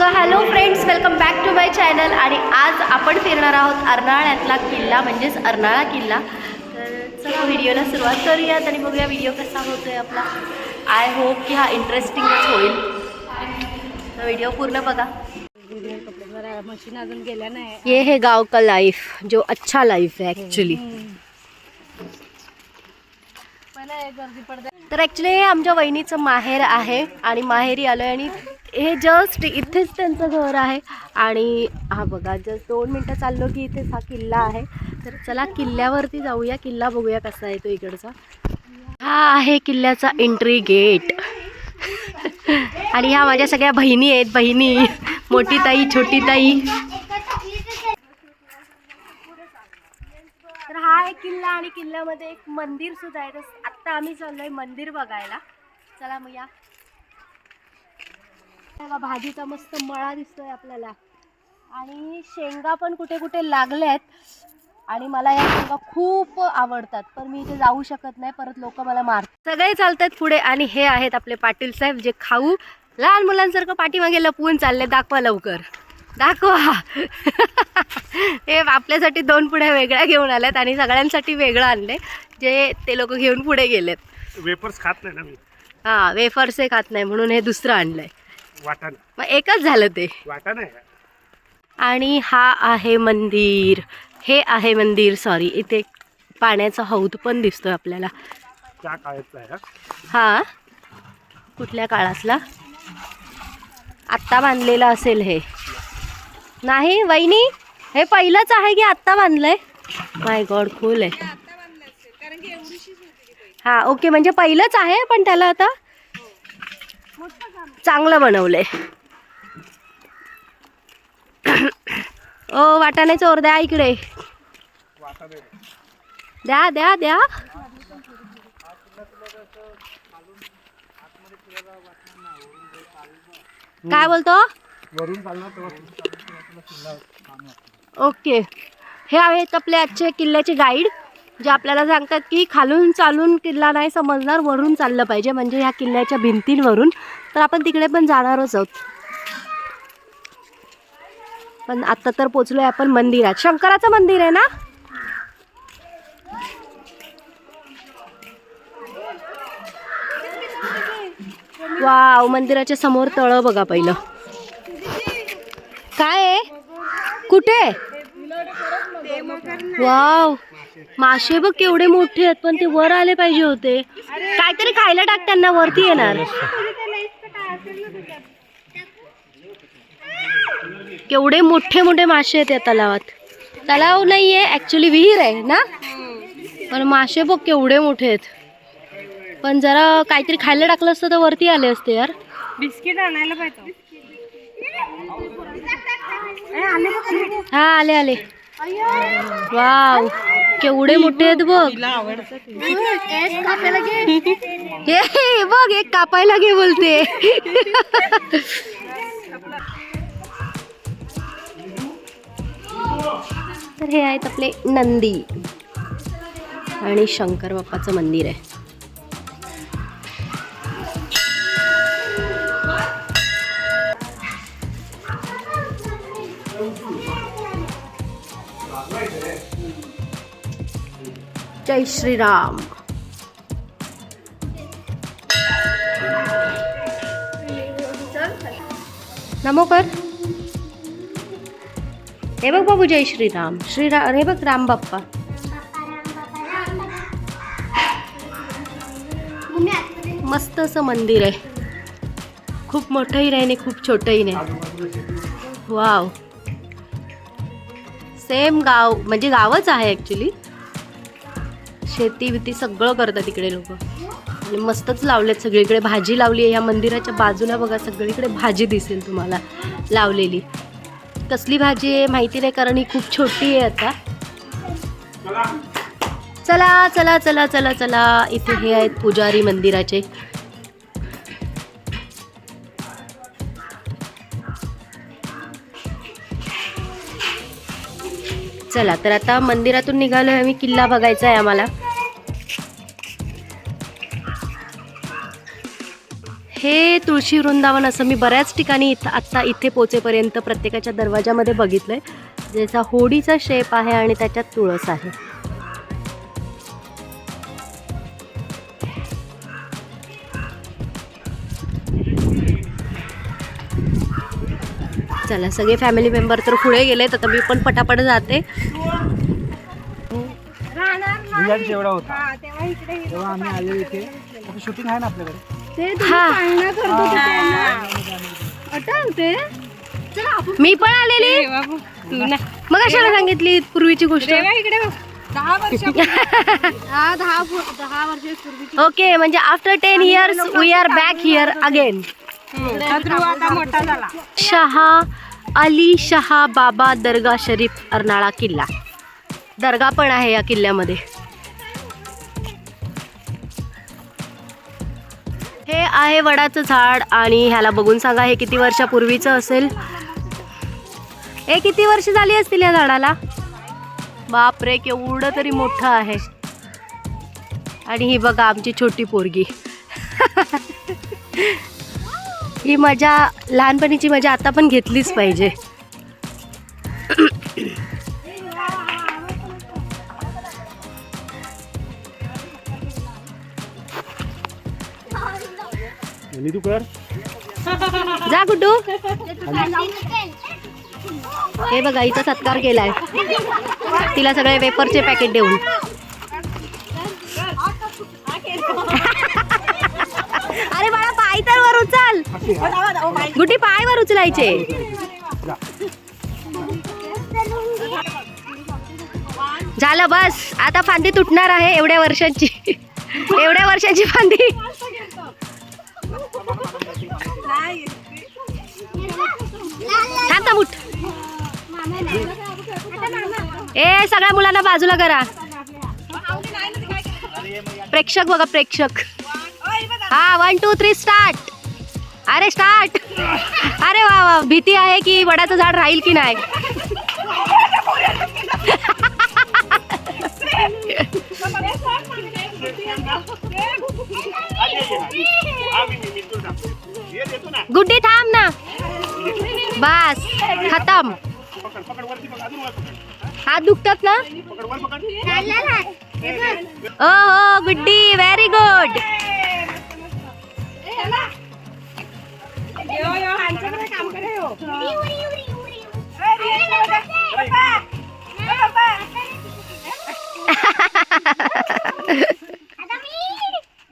So hello friends welcome back to my channel आणि आज आपण फिरणार आहोत अर्नाळ्यातला किल्ला म्हणजेच अर्नाळा किल्ला. तर चला व्हिडिओला सुरुवात करूयात आणि बघूया व्हिडिओ कसा होतोय आपला. आय होप की हा इंटरेस्टिंगच होईल. व्हिडिओ पूर्ण बघा. मशीन अजून गेल्या नाही ये है गाव का लाइफ जो अच्छा लाइफ है ॲक्च्युली तर ॲक्च्युली हे आमच्या वहिनीचं माहेर आहे आणि माहेरी आलो आहे आणि हे जस्ट इथेच त्यांचं घर आहे. आणि हा बघा जस्ट दोन मिनटं चाललो की इथेच हा किल्ला आहे. तर चला किल्ल्यावरती जाऊया. किल्ला बघूया कसा आहे तो इकडचा. हा आहे किल्ल्याचा एंट्री गेट आणि ह्या माझ्या सगळ्या बहिणी आहेत बहिणी. मोठी ताई छोटी ताई. तर हा एक किल्ला आणि किल्ल्यामध्ये एक मंदिर सुद्धा आहे. तर आत्ता आम्ही चाललो आहे मंदिर बघायला. चला मग या. बघा, भाजीचा मस्त मळा दिसतोय आपल्याला. आणि शेंगा पण कुठे कुठे लागल्या आहेत आणि मला या शेंगा खूप आवडतात पण मी इथे जाऊ शकत नाही परत लोक मला मारतात सगळे चालतात पुढे आणि हे आहेत आपले पाटील साहेब जे खाऊ. लहान मुलांसारखं पाठीमागे लपवून चालले दाखवा लवकर. दाखवा. हे आपल्यासाठी दोन पुढ्या वेगळ्या घेऊन आल्यात आणि सगळ्यांसाठी वेगळं आणले जे ते लोक घेऊन पुढे गेलेत. वेपर्स खात नाही ना मी. हां वेफर्स हे खात नाही म्हणून हे दुसरं आणलंय. वाटाणा मग एकच झालं ते. वाटाणा आहे आणि हा आहे मंदिर. हे आहे मंदिर सॉरी इथे पाण्याचा हौद पण दिसतोय आपल्याला. त्या काळातला आहे हा. हा. कुठल्या काळातला? आत्ता बांधलेला असेल हे. नाही वहिनी हे पहिलंच आहे की आत्ता बांधलंय? माय गॉड खोल आहे. हा ओके म्हणजे पहिलंच आहे पण त्याला आता चांगलं बनवलंय. ओ वाटाणे चोर द्या इकडे. द्या द्या द्या. काय बोलतो? ओके. हे आहेत आपले आजचे किल्ल्याचे गाईड जे आपल्याला सांगतात की खालून चालून किल्ला नाही समजणार वरून चाललं पाहिजे. म्हणजे ह्या किल्ल्याच्या भिंतींवरून. तर आपण तिकडे पण जाणारच आहोत. पण आता तर पोचलोय आपण मंदिरात. शंकराचं मंदिर आहे ना? वाव मंदिराच्या समोर तळ बघा पहिलं. काय आहे? कुठे? वाव मासे बघ केवढे मोठे आहेत पण ते वर आले पाहिजे होते. काहीतरी खायला टाक त्यांना वरती येणार. केवढे मोठे मोठे मासे आहेत या तलावात. तलाव नाहीये ऍक्च्युली विहीर आहे ना? पण मासे बघ केवढे मोठे आहेत. पण जरा काहीतरी खायला टाकलं असतं तर वरती आले असते यार. बिस्किट आणायला पाहिजे. हा आले आले. वाव केवढे मोठे आहेत बघ. हे बघ एक कापायला घे बोलते. तर हे आहेत आपले नंदी आणि शंकर बाप्पाचं मंदिर आहे. जय श्रीराम. नमो कर. हे बघ बाबू जय श्रीराम. श्रीराम हे बघ राम बाप्पा. मस्त असं मंदिर आहे. खूप मोठंही नाही खूप छोटंही नाही. वाव. सेम गाव म्हणजे गावच आहे ॲक्च्युली शेती बिती सगळं करतात तिकडे लोक. आणि मस्तच लावलेत सगळीकडे. भाजी लावली आहे या मंदिराच्या बाजूला बघा सगळीकडे भाजी दिसेल तुम्हाला लावलेली. कसली भाजी आहे माहिती नाही कारण ही खूप छोटी आहे आता. चला चला चला चला चला. इथे हे आहेत पुजारी मंदिराचे. चला तर आता मंदिरातून निघालोय आम्ही. किल्ला बघायचा आहे आम्हाला. हे तुळशी वृंदावन असं मी बऱ्याच ठिकाणी इथं आत्ता इथे पोचेपर्यंत प्रत्येकाच्या दरवाजामध्ये बघितलं आहे ज्याचा होडीचा शेप आहे आणि त्याच्यात तुळस आहे. चला सगळे फॅमिली मेंबर तर पुढे गेलेत आता मी पण पटापट जाते. रिझल्ट एवढा होता. तेव्हा आम्ही आले इथे. शूटिंग आहे ना आपल्याकडे? हा. मी पण आलेली. मग कशाला सांगितली पूर्वीची गोष्ट? ओके म्हणजे after ten years we are back here again आता मोठा झाला. शहा अली शहा बाबा दर्गा शरीफ अर्नाळा किल्ला. दर्गा पण आहे या किल्ल्यामध्ये. हे आहे वडाचं झाड आणि ह्याला बघून सांगा हे किती वर्षापूर्वीचं असेल? हे किती वर्ष झाली असतील या झाडाला? बापरे केवढं तरी मोठं आहे. आणि ही बघा आमची छोटी पोरगी. ही मजा लहानपणीची मजा आता पण घेतलीच पाहिजे. आणि तू कर. जा गुड्डू. हे बघा इथं सत्कार केलाय. तिला सगळे वेफरचे पॅकेट देऊन. गुटी पायवर पाय वर उचलायचे. झालं बस. आता फांदी तुटणार आहे एवढ्या वर्षांची. एवढ्या वर्षाची फांदी. थांबता मुठ ए सगळ्या मुलांना बाजूला करा. प्रेक्षक बघा प्रेक्षक. हा वन टू थ्री स्टार्ट अरे स्टार्ट. अरे वा वा. भीती आहे की वडाचं झाड राहील की नाही? गुड्डी थांब ना. बस खतम. हात दुखतात ना? ओ हो गुड्डी. व्हेरी गुड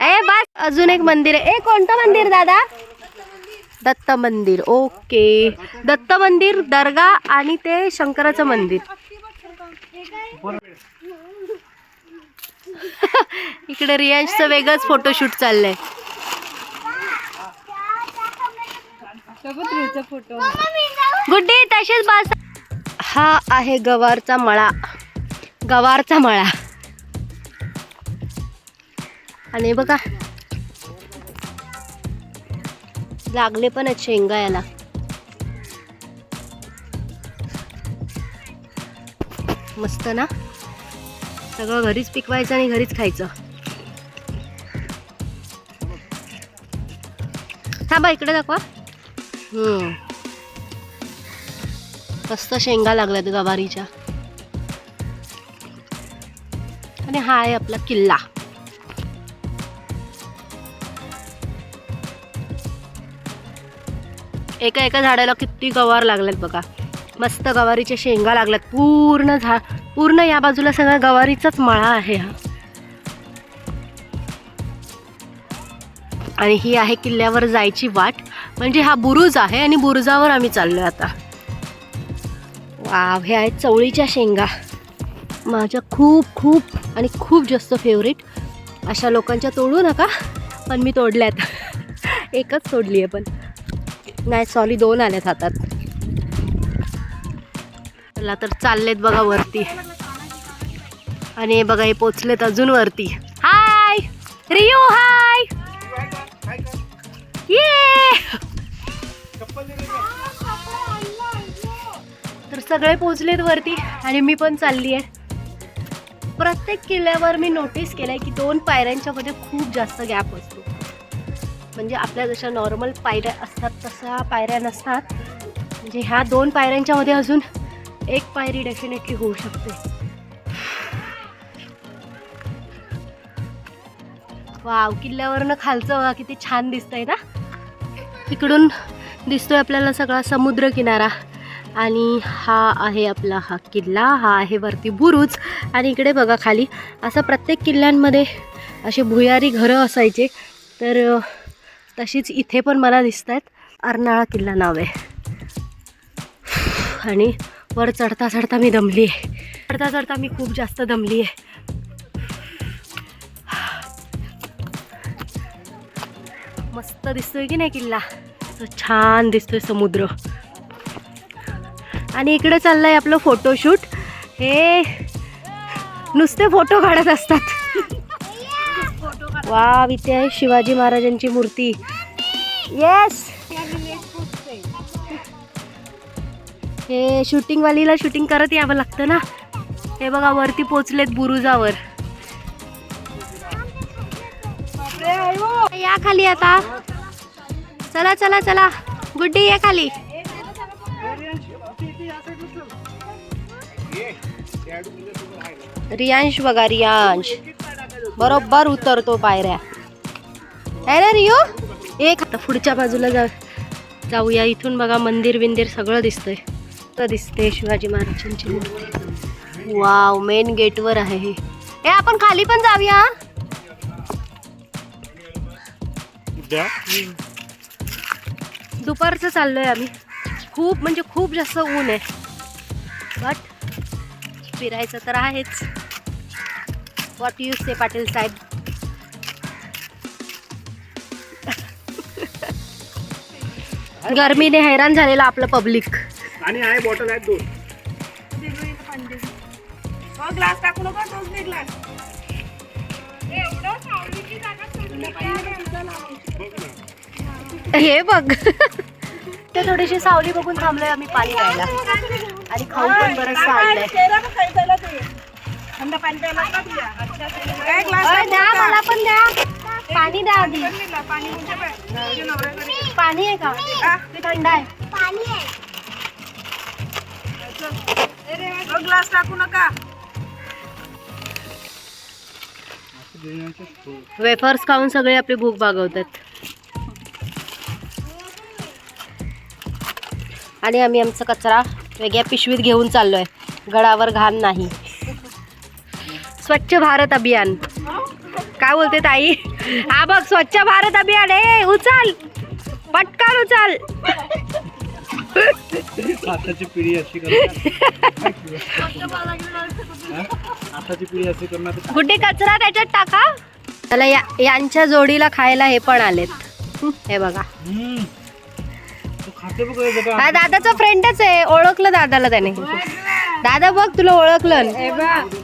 ए बस अजून एक मंदिर आहे. ए कोणतं मंदिर दादा? दत्त मंदिर. ओके. दत्त मंदिर दर्गा आणि ते शंकराचं मंदिर. इकडे रियांशचं वेगळंच फोटोशूट चाललंय. फोटो गुड्डी तसेच बस हा आहे गवारचा मळा. गवारचा मळा. आणि बघा. लागले पण आहेत शेंगा याला. मस्त ना? सगळं घरीच पिकवायचं आणि घरीच खायचं. थांबा इकडे दाखवा. मस्त शेंगा लागल्यात गवारीच्या. आणि हा आहे आपला किल्ला. एका एका झाडाला किती गवार लागल्यात बघा. मस्त गवारीच्या शेंगा लागल्यात. पूर्ण झाड पूर्ण या बाजूला सगळं गवारीचाच मळा आहे हा. आणि ही आहे किल्ल्यावर जायची वाट. म्हणजे हा बुरुज आहे आणि बुरुजावर आम्ही चाललो आता. वाव हे आहेत चवळीच्या शेंगा. माझ्या खूप खूप आणि खूप जास्त फेवरेट अशा लोकांच्या तोडू नका पण मी तोडल्यात. एकच तोडली आहे पण. नाही सॉरी दोन आल्यात हातात. चला तर चाललेत बघा वरती. आणि बघा हे पोचलेत अजून वरती. हाय रियू हाय ये तर सगळे पोचलेत वरती आणि मी पण चालली आहे प्रत्येक किल्ल्यावर मी नोटीस केलंय की दोन पायऱ्यांच्या मध्ये खूप जास्त गॅप असतो. म्हणजे आपल्या जशा नॉर्मल पायऱ्या असतात तशा पायऱ्या नसतात. म्हणजे ह्या दोन पायऱ्यांच्या मध्ये अजून एक पायरी डेफिनेटली होऊ शकते. वाव किल्ल्यावरनं खालचं बघा किती छान दिसतंय ना? इकडून दिसतोय आपल्याला सगळा समुद्र किनारा आणि हा आहे आपला हा किल्ला हा आहे वरती बुरुज. आणि इकडे बघा खाली असं प्रत्येक किल्ल्यांमध्ये असे भुयारी घरं असायचे. तर तशीच इथे पण मला दिसत आहेत अर्नाळा किल्ला नाव आहे. आणि वर चढता चढता मी दमली आहे चढता चढता मी खूप जास्त दमली आहे मस्त दिसतोय की नाही किल्ला? छान दिसतोय समुद्र. आणि इकडे चाललंय आपलं फोटोशूट हे नुसते फोटो काढत असतात. वा इथे आहे शिवाजी महाराजांची मूर्ती. येस हे शूटिंगवालीला शूटिंग करत यावं लागतं ना. हे बघा वरती पोचलेत बुरुजावर. हो. या खाली आता. चला चला चला. गुड्डी या खाली. रियांश बघा रियांश. बरोबर उतरतो पायऱ्या. आहे ना रियो. एक आता पुढच्या बाजूला जा जाऊया. इथून बघा मंदिर बिंदिर सगळं दिसतंय. तर दिसते शिवाजी महाराजांची मूर्ती. वाव मेन गेटवर आहे हे. आपण खाली पण जाऊया हा? दुपारचं चाललोय आम्ही. खूप म्हणजे खूप जास्त ऊन आहे. बट फिरायचं तर आहेच. वॉट यू से पाटील साहेब? गरमीने हैराण झालेलं आपलं पब्लिक आणि आहे बॉटल आहेत दोन. ग्लास टाकू नको तोच दे ग्लास हे बघ. ते थोडीशी सावली बघून थांबलोय आम्ही पाणी प्यायला. आणि खाऊ पण बरंच पाणी अय, द्या मला पण द्या. पाणी द्या आधी. पाणी. पाणी आहे का? ते थंड आहे. तो ग्लास टाकू नका. वेफर्स खाऊन सगळे आपली भूक भागवतात. आणि आम्ही आमचा कचरा वेगळ्या पिशवीत घेऊन चाललोय. गडावर घाण नाही. स्वच्छ भारत अभियान. काय बोलते ताई? हा बघ स्वच्छ भारत अभियान. आहे उचल. पटकन उचल. आताची पिढी अशी हा? आताची पिढी अशी करणार. गुड्डे कचरा त्याच्यात टाका. त्याला या यांच्या जोडीला खायला हे पण आलेत. हे बघा. हम्म. तो खाते बघ हे. हा दादाचा फ्रेंडच आहे. ओळखलं दादाला त्याने. दादा बघ तुला ओळखलं. हे बघ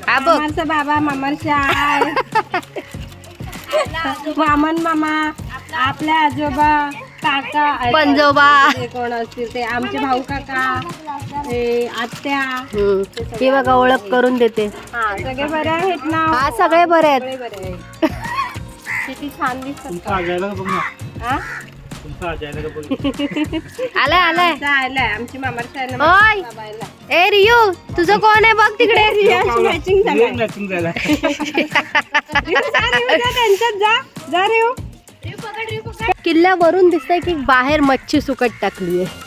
हा बाबा मामाचा आय वामन मामा आपल्या आजोबा. काका पंजोबा ते कोण असतील ते आमचे भाऊ काका हे आत्या. हम्म. हे बघा ओळख करून देते. हा सगळे बरे आहेत ना? हा सगळे बरे आहेत. सगळे बरे आहेत. किती छान दिसतात. तुमचा आजायला का बघ ना? हा तुमचा आजायला का बघ? आलाय आलाय. आमचा आलाय आमची मामाची आहे ना ओय. बाबा आलाय. ए रियू तुझं कोण आहे बघ तिकडे? मॅचिंग झाला. जा, जा, त्यांच्यात जा. जा रिऊ किल्ल्यावरून दिसतंय की बाहेर मच्छी सुकट टाकली आहे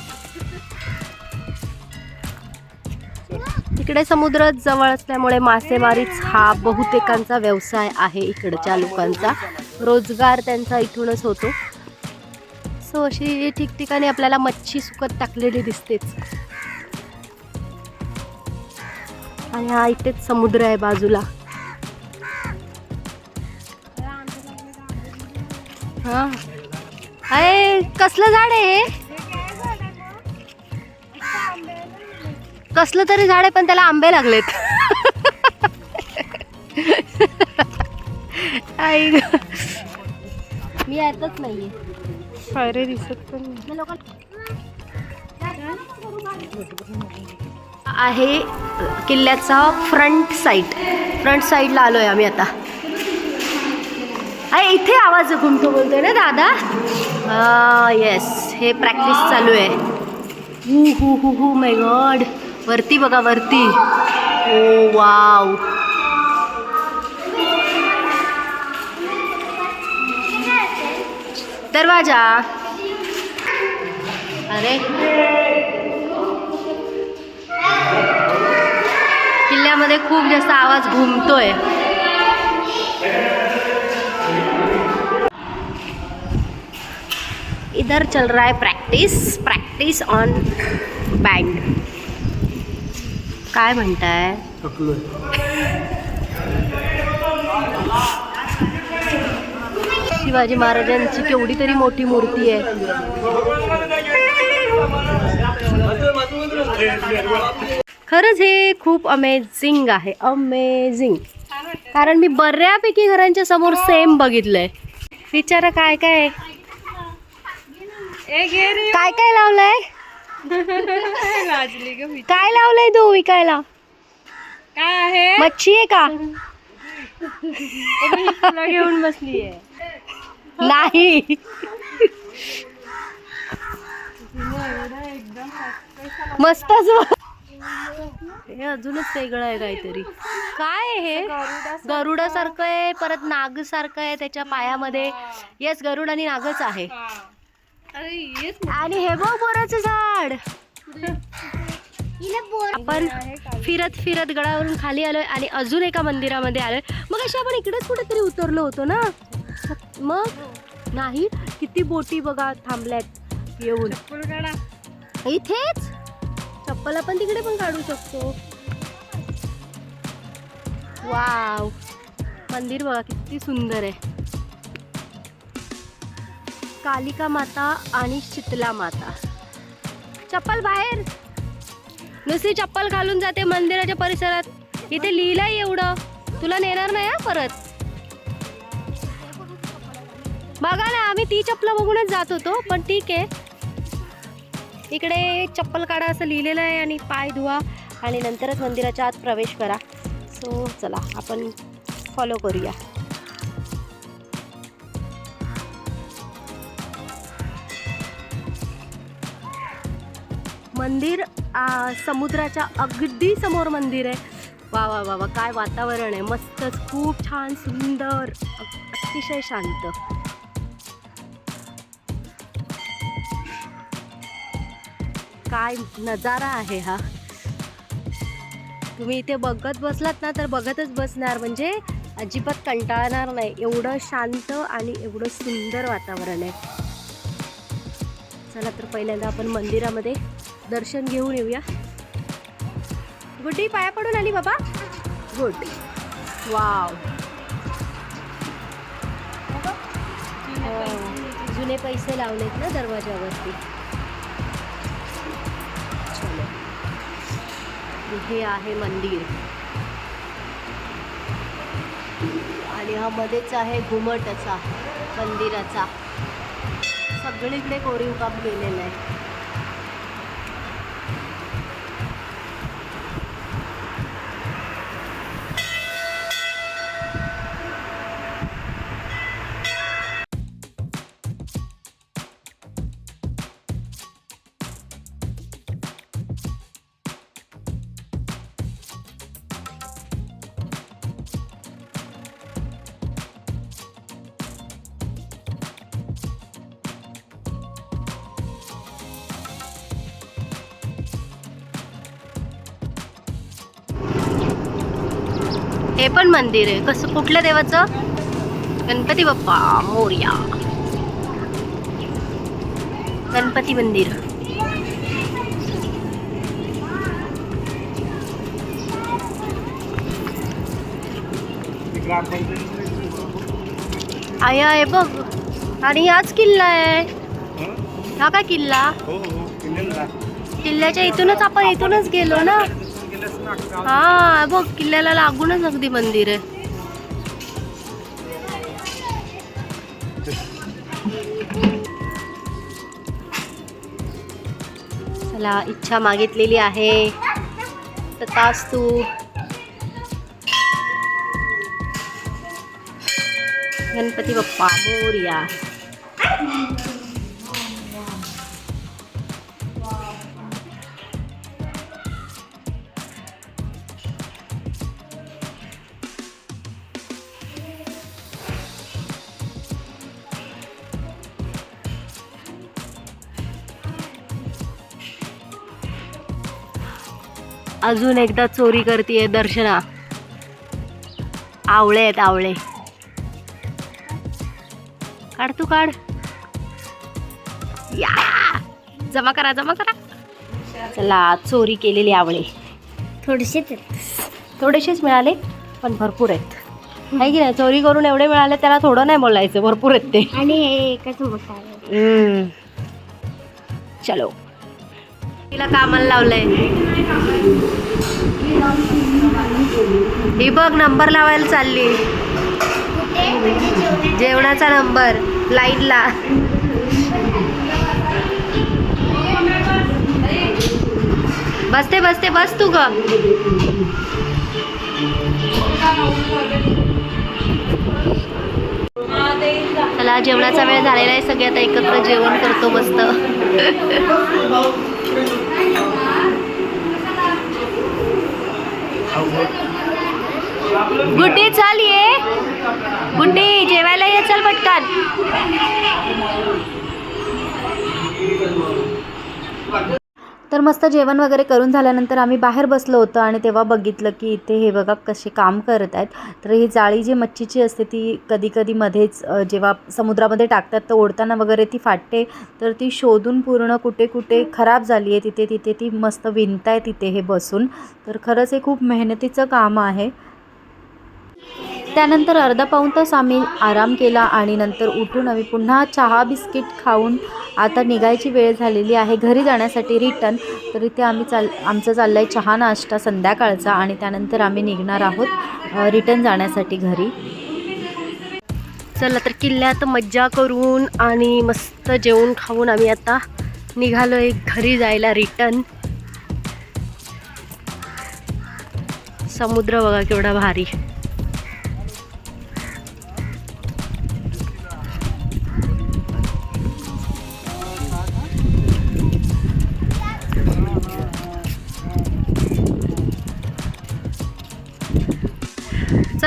इकडे समुद्र जवळ असल्यामुळे मासेमारीच हा बहुतेकांचा व्यवसाय आहे इकडच्या लोकांचा. रोजगार त्यांचा इथूनच होतो. सो अशी ठिकठिकाणी आपल्याला मच्छी सुकत टाकलेली दिसतेच. आणि हा इथेच समुद्र आहे बाजूला. हा. अरे कसलं झाड आहे हे? कसलं तरी झाड आहे पण त्याला आंबे लागलेत. आई ग. मी येतच नाहीये. पायरे दिसत पण आहे किल्ल्याचा फ्रंट साईड. फ्रंट साईडला आलोय आम्ही आता. अरे इथे आवाज घुमतो बोलतोय ना दादा? येस हे प्रॅक्टिस चालू आहे. हू हू हू हू माय गॉड वरती बघा वरती. ओ वाव दरवाजा. अरे. किल्ल्यामध्ये खूप जास्त आवाज घुमतोय. इधर चल रहा है प्रॅक्टिस प्रॅक्टिस ऑन बँड काय म्हणताय? शिवाजी महाराजांची केवढी तरी मोठी मूर्ती आहे. खरंच हे खूप अमेझिंग आहे अमेझिंग कारण मी बऱ्यापैकी घरांच्या समोर सेम बघितलंय. विचारा काय काय आहे? काय काय लावलंय? काय लावलंय तू विकायला? काय आहे? मच्छी आहे का? तुला घेऊन बसली आहे नाही. मस्तच हे अजूनच वेगळं आहे काहीतरी. काय आहे हे? गरुडासारखं आहे परत नाग सारखं आहे त्याच्या पायामध्ये. येस गरुड आणि नागच आहे. आणि हे बघ बोराचं झाड. आपण फिरत फिरत गडावरून खाली आलोय आणि अजून एका मंदिरामध्ये आलोय. मग अशी आपण इकडेच कुठेतरी उतरलो होतो ना? मग? नाही किती बोटी बघा थांबल्यात येऊन. इथेच? चप्पल आपण तिकडे पण काढू शकतो. वाव. मंदिर बघा किती सुंदर आहे. कालिका माता आणि शीतला माता. चप्पल बाहेर. नुसती चप्पल घालून जाते मंदिराच्या परिसरात. इथे लिहिलंय एवढं. तुला नेणार नाही हा परत. बघा ना आम्ही ती चप्पल बघूनच जात होतो पण ठीक आहे. इकडे चप्पल काढा असं लिहिलेलं आहे आणि पाय धुवा आणि नंतरच मंदिराच्या आत प्रवेश करा. सो चला आपण फॉलो करूया. मंदिर आ, समुद्राच्या अगदी समोर मंदिर आहे. वा वा वा वा काय वातावरण आहे. मस्तच खूप छान सुंदर अतिशय शांत. काय नजारा आहे हा. तुम्ही इथे बघत बसलात ना तर बघतच बसणार. म्हणजे अजिबात कंटाळणार नाही. एवढं शांत आणि एवढं सुंदर वातावरण आहे. चला तर पहिल्यांदा आपण मंदिरामध्ये दर्शन घेऊन येऊया. गुड्डी पाया पडून आली बाबा. गुड. वाव. हो, जुने पैसे लावलेत ना दरवाजावरती. चलो. हे आहे मंदिर. आणि हा मध्येच आहे घुमट असा मंदिराचा. सगळीकडे कोरीव काम केलेलं आहे. छान मंदिर आहे. कसं कुठल्या देवाचं? गणपती बाप्पा मोर्या. गणपती मंदिर. आय आहे बघ. आणि हाच किल्ला आहे. हा काय किल्ला? किल्ल्याच्या इथूनच आपण इथूनच गेलो ना? हा बघ किल्ल्याला लागूनच अगदी मंदिर आहे. चला इच्छा मागितलेली आहे. तास तू. गणपती बाप्पा मोरया. अजून एकदा चोरी करते दर्शना. आवळे आहेत आवळे. काढ तू काढ. या! जमा करा जमा करा. चला चोरी केलेली आवळे. थोडेसे थोडेसेच मिळाले पण भरपूर आहेत. आहे की नाही? चोरी करून एवढे मिळाले त्याला थोडं नाही बोलायचं. भरपूर आहेत ते. आणि हे एकच मोठा. चलो. तिला कामाला लावलंय. ही बघ नंबर लावायला चालली. जेवणाचा नंबर लाईनला. बसते बसते बस तू ग. चला जेवणाचा वेळ झालेला आहे सगळे आता एकत्र जेवण करतो मस्त. गुड्डी चल ये. गुड्डी जेवायला ये चल पटकन. तर मस्त जेवण वगैरे करून झाल्यानंतर आम्ही बाहेर बसलो होतो आणि तेव्हा बघितलं की इथे हे बघा कसे काम करत आहेत. तर ही जाळी जी मच्छीची असते ती कधी कधी मध्येच जेव्हा समुद्रामध्ये टाकतात तर ओढताना वगैरे ती फाटते. तर ती शोधून पूर्ण कुठे कुठे खराब झाली आहे तिथे तिथे ती मस्त विणताय तिथे हे बसून. तर खरंच हे खूप मेहनतीचं काम आहे. त्यानंतर अर्धा पाऊण तास आम्ही आराम केला आणि नंतर उठून आम्ही पुन्हा चहा बिस्किट खाऊन आता निघायची वेळ झालेली आहे. घरी जाण्यासाठी रिटर्न तर इथे आम्ही चाल आमचं चाललं आहे चहा नाश्ता संध्याकाळचा आणि त्यानंतर आम्ही निघणार आहोत रिटर्न जाण्यासाठी घरी. चला तर किल्ल्यात मज्जा करून आणि मस्त जेवण खाऊन आम्ही आता निघालो आहे घरी जायला रिटर्न समुद्र बघा केवढा भारी.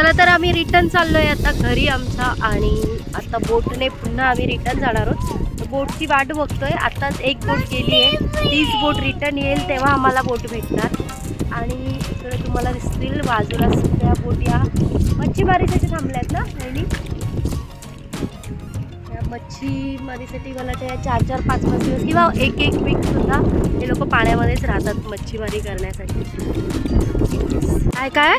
चला तर आम्ही रिटर्न चाललोय आता घरी आमच्या आणि आता बोटने पुन्हा आम्ही रिटर्न जाणार आहोत. बोटची वाट बघतोय. आताच एक बोट गेली आहे. तीच बोट रिटर्न येईल तेव्हा आम्हाला बोट भेटणार. आणि इकडे तुम्हाला दिसतील बाजूला सगळ्या बोट या मच्छीमारीसाठी थांबल्या आहेत ना आणि या मच्छीमारीसाठी मला त्या चार चार पाच पाच दिवस किंवा एक एक वीक सुद्धा हे लोक पाण्यामध्येच राहतात मच्छीमारी करण्यासाठी. काय काय?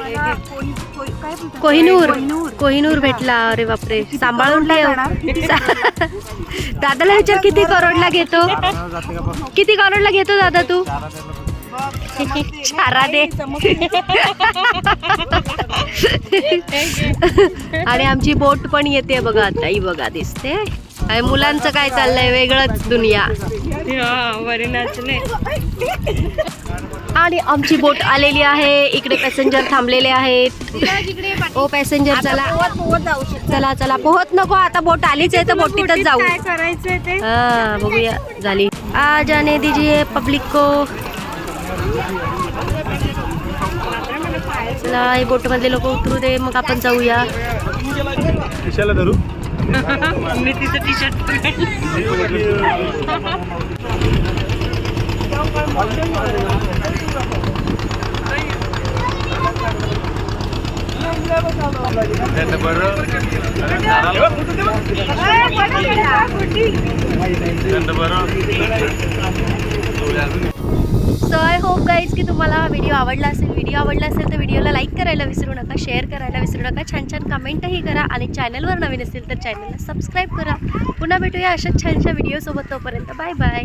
कोहिनूर. कोहिनूर. भेटला. अरे बापरे. सांभाळून ठेव. दादाला विचार किती करोडला घेतो? किती करोडला घेतो दादा तू? चारा दे. आणि आमची बोट पण येते बघा. आता ही बघा दिसते. आणि मुलांचं काय चाललंय? वेगळंच दुनिया. आणि आमची बोट आलेली आहे. इकडे पॅसेंजर थांबलेले आहेत. ओ पॅसेंजर चला. चला चला. पोहत नको आता बोट आलीच आहे तर बोटीतच जाऊ. करायचंय ते? हाँ बघूया. झाली. आ जाने दीजिए पब्लिक को. चला बोट मधले लोक उतरू दे मग आपण जाऊया. कशाला धरू मी तिचं T shirt so I hope guys की तुम्हाला हा व्हिडिओ आवडला असेल. व्हिडिओ आवडला असेल तर व्हिडिओला लाईक करायला विसरू नका शेअर करायला विसरू नका. छान छान कमेंटही करा आणि चॅनलवर नवीन असेल तर चॅनलला सबस्क्राईब करा. पुन्हा भेटूया अशाच छानशा व्हिडिओसोबत तोपर्यंत. Bye bye